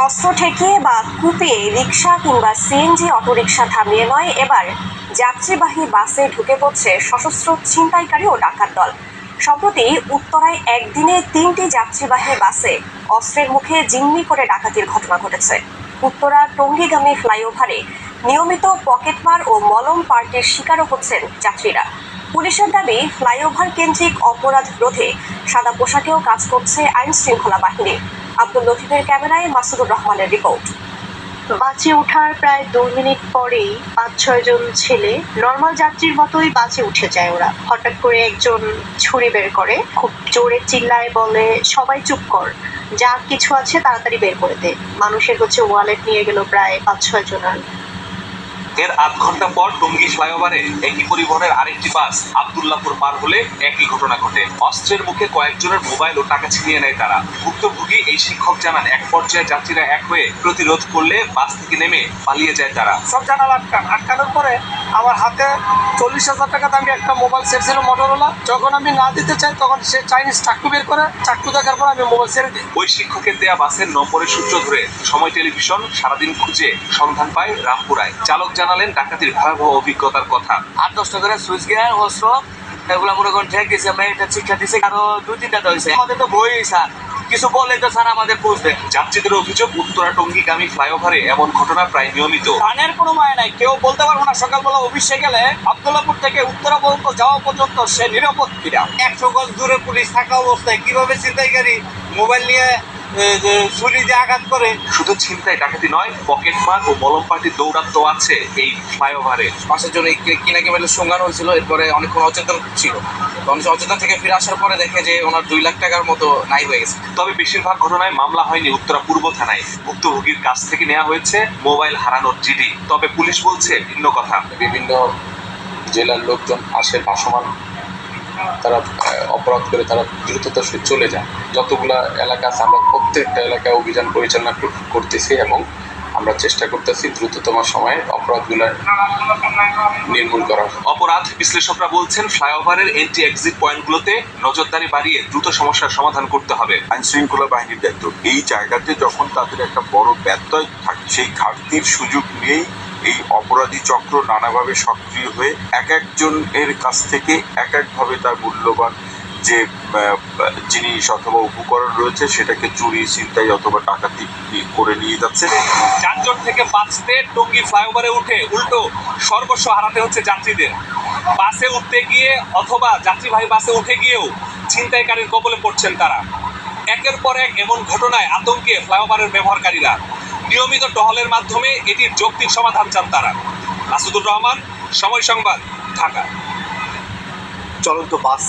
অস্ত্র ঠেকিয়ে বা কুপিয়ে রিক্সা কিংবা সিএনজি অটোরিকশা থামিয়ে নয়। এবার যাত্রীবাহী বাসে ঢুকে পড়ছে সশস্ত্র ছিনতাইকারী ও ডাকাত দল। সম্প্রতি উত্তরায় একদিনে তিনটি যাত্রীবাহী বাসে অস্ত্রের মুখে জিম্মি করে ডাকাতির ঘটনা ঘটেছে। উত্তরা টঙ্গীগামী ফ্লাইওভারে নিয়মিত পকেটমার ও মলম পার্টির শিকারও হচ্ছেন যাত্রীরা। পুলিশের দাবি, ফ্লাইওভার কেন্দ্রিক অপরাধ রোধে সাদা পোশাকেও কাজ করছে আইন শৃঙ্খলা বাহিনী। আব্দুল লতিফের ক্যামেরায় মাসুদুর রহমানের রিপোর্ট। বাঁচে ওঠার প্রায় দু মিনিট পরেই পাঁচ, ছয় জন ছেলে নর্মাল যাত্রীর মতোই বাঁচে উঠে যায় ওরা। হঠাৎ করে একজন ছুরি বের করে, খুব জোরে চিল্লায় বলে, সবাই চুপ কর, যা কিছু আছে তাড়াতাড়ি বের করে দে। মানুষের হচ্ছে ওয়ালেট নিয়ে গেল প্রায় পাঁচ, ছয় জন আর এর আধ ঘণ্টা পর টঙ্গী ফ্লাইওভারে একই পরিবহনের আরেকটি বাস আবদুল্লাপুর পার হলে একই ঘটনা ঘটে। অস্ত্রের মুখে কয়েকজনের মোবাইল ও টাকা ছিনিয়ে নেয় তারা। ভুক্তভোগী এই শিক্ষক জানান, এক পর্যায়ে যাত্রীরা এক হয়ে প্রতিরোধ করলে বাস থেকে নেমে পালিয়ে যায় তারা। সব জানাল আটকান আটকানোর পরে আমার হাতে চল্লিশ হাজার টাকা দামি একটা মোবাইল সেট ছিল মোটরওয়ালা যখন আমি না দিতে চাই তখন সে চাইনিজ চাকু বের করে চাকু দেখার পর আমি মোবাইল ছেড়ে দিই। ওই শিক্ষকের দেয়া বাসের নম্বরের সূত্র ধরে সময় টেলিভিশন সারাদিন খুঁজে সন্ধান পায় রামপুরায়। চালক জানালেন ডাকাতির ভয়াবহ অভিজ্ঞতার কথা। আট দশটা করে সুইচ গিয়ার অস্ত্র এগুলো মনে করেন ঠেক দিয়েছে আমরা এটা শিক্ষা দিছে আরও দুই তিনটা হয়েছে। আমাদের তো বই স্যার। কিছু বলে তো স্যার আমাদের পৌঁছবেন যাত্রীদের অভিযোগ উত্তরা টঙ্গীগামী ফ্লাইওভারে এমন ঘটনা প্রায় নিয়মিত। ধানের কোনো মায় নাই কেউ বলতে পারব না সকালবেলা অফিসে গেলে আবদুল্লাপুর থেকে উত্তরা পর্যন্ত যাওয়া পর্যন্ত সে নিরাপদ কিনা একশো গজ দূরে পুলিশ থাকা অবস্থায় কীভাবে ছিনতাইকারী মোবাইল নিয়ে যে ছুরি দিয়ে আঘাত করে, শুধু ছিনতাই ডাকাতি নয়, পকেট মার ও মলম পার্টির দৌরাত্ম আছে এই ফ্লাইওভারে পাশের জন্য কিনা কেমেলের সংজ্ঞান হয়েছিল, এরপরে অনেকক্ষণ অচেতন ছিল। সে অচেতন থেকে ফিরে আসার পরে দেখে যে ওনার দুই লাখ টাকার মতো নাই হয়ে গেছে। তবে বেশিরভাগ ঘটনায় মামলা হয়নি উত্তরা পূর্ব থানায়। ভুক্তভোগীর কাছ থেকে নেওয়া হয়েছে মোবাইল হারানোর জিডি। তবে পুলিশ বলছে ভিন্ন কথা। বিভিন্ন জেলার লোকজন আসে ভাসমান তারা অপরাধ করে তারা দ্রুততার সহিত চলে যায়। যতগুলা এলাকা আছে আমরা প্রত্যেকটা এলাকায় অভিযান পরিচালনা করতেছি এবং আমরা চেষ্টা করতেছি দ্রুততম সময়ে অপরাধগুলা নির্মূল করার। অপরাধ বিশ্লেষকরা বলছেন ফ্লাইওভারের এন্ট্রি এক্সিট পয়েন্টগুলোতে নজরদারি বাড়িয়ে দ্রুত সমস্যার সমাধান করতে হবে। আইন শৃঙ্খলা বাহিনীর দায়িত্ব। এই জায়গাতে যখন তাদের একটা বড় ব্যত্যয় থাকে সেই ঘাটতির সুযোগ নিয়েই এই অপরাধী চক্র নানাভাবে সক্রিয় হয়ে এক একজনের কাছ থেকে এক একভাবে তার মূল্যবান যে জিনিস অথবা উপকরণ রয়েছে সেটাকে চুরি, ছিনতাই অথবা টাকা করে নিয়ে যাচ্ছে। যানজট থেকে বাঁচতে টঙ্গী ফ্লাইওভারে উঠে উল্টো সর্বস্ব হারাতে হচ্ছে যাত্রীদের। বাসে উঠতে গিয়ে অথবা যাত্রীবাহী বাসে উঠে গিয়েও ছিনতাইকারীর কবলে পড়ছেন তারা। একের পর এক এমন ঘটনায় আতঙ্কে ফ্লাইওভারের ব্যবহারকারীরা নিয়মিত টহলের মাধ্যমে এটির যৌক্তিক সমাধান চান তারা। মাসুদুর রহমান, সময় সংবাদ, ঢাকা। চলন্ত বাস